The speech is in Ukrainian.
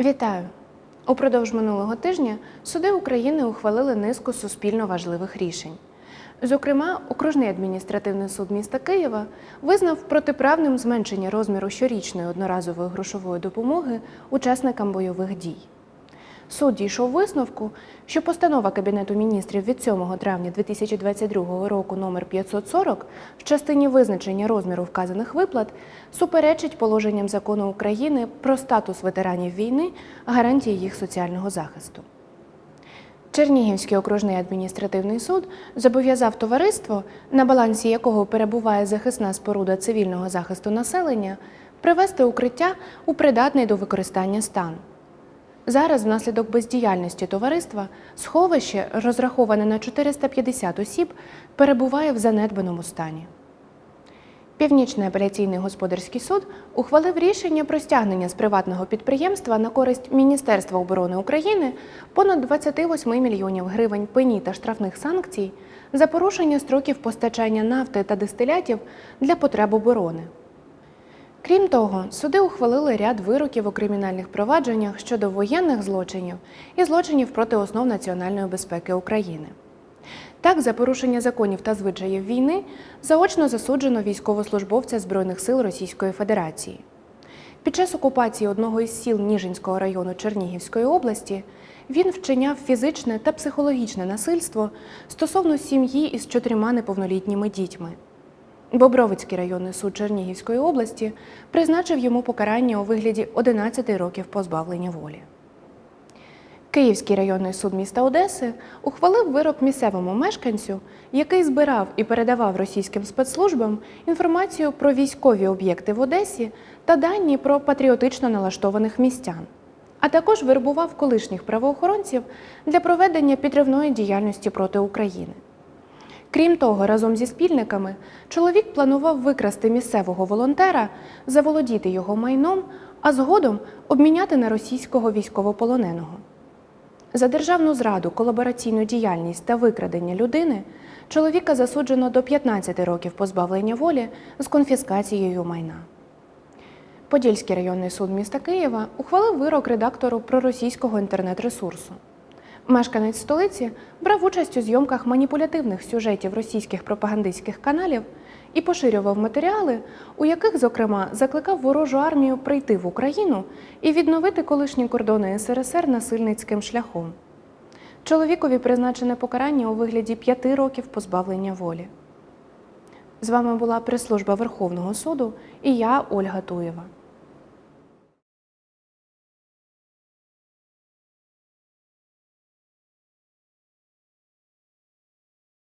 Вітаю! Упродовж минулого тижня суди України ухвалили низку суспільно важливих рішень. Зокрема, окружний адміністративний суд міста Києва визнав протиправним зменшення розміру щорічної одноразової грошової допомоги учасникам бойових дій. Суд дійшов висновку, що постанова Кабінету міністрів від 7 травня 2022 року номер 540 в частині визначення розміру вказаних виплат суперечить положенням закону України про статус ветеранів війни, гарантії їх соціального захисту. Чернігівський окружний адміністративний суд зобов'язав товариство, на балансі якого перебуває захисна споруда цивільного захисту населення, привести укриття у придатний до використання стан. Зараз, внаслідок бездіяльності товариства, сховище, розраховане на 450 осіб, перебуває в занедбаному стані. Північний апеляційний господарський суд ухвалив рішення про стягнення з приватного підприємства на користь Міністерства оборони України понад 28 мільйонів гривень пені та штрафних санкцій за порушення строків постачання нафти та дистилятів для потреб оборони. Крім того, суди ухвалили ряд вироків у кримінальних провадженнях щодо воєнних злочинів і злочинів проти основ національної безпеки України. Так, за порушення законів та звичаїв війни заочно засуджено військовослужбовця Збройних сил Російської Федерації. Під час окупації одного із сіл Ніжинського району Чернігівської області він вчиняв фізичне та психологічне насильство стосовно сім'ї із чотирма неповнолітніми дітьми. Бобровицький районний суд Чернігівської області призначив йому покарання у вигляді 11 років позбавлення волі. Київський районний суд міста Одеси ухвалив вирок місцевому мешканцю, який збирав і передавав російським спецслужбам інформацію про військові об'єкти в Одесі та дані про патріотично налаштованих містян, а також вербував колишніх правоохоронців для проведення підривної діяльності проти України. Крім того, разом зі спільниками чоловік планував викрасти місцевого волонтера, заволодіти його майном, а згодом обміняти на російського військовополоненого. За державну зраду, колабораційну діяльність та викрадення людини чоловіка засуджено до 15 років позбавлення волі з конфіскацією майна. Подільський районний суд міста Києва ухвалив вирок редактору проросійського інтернет-ресурсу. Мешканець столиці брав участь у зйомках маніпулятивних сюжетів російських пропагандистських каналів і поширював матеріали, у яких, зокрема, закликав ворожу армію прийти в Україну і відновити колишні кордони СРСР насильницьким шляхом. Чоловікові призначене покарання у вигляді п'яти років позбавлення волі. З вами була прес-служба Верховного суду і я, Ольга Туєва.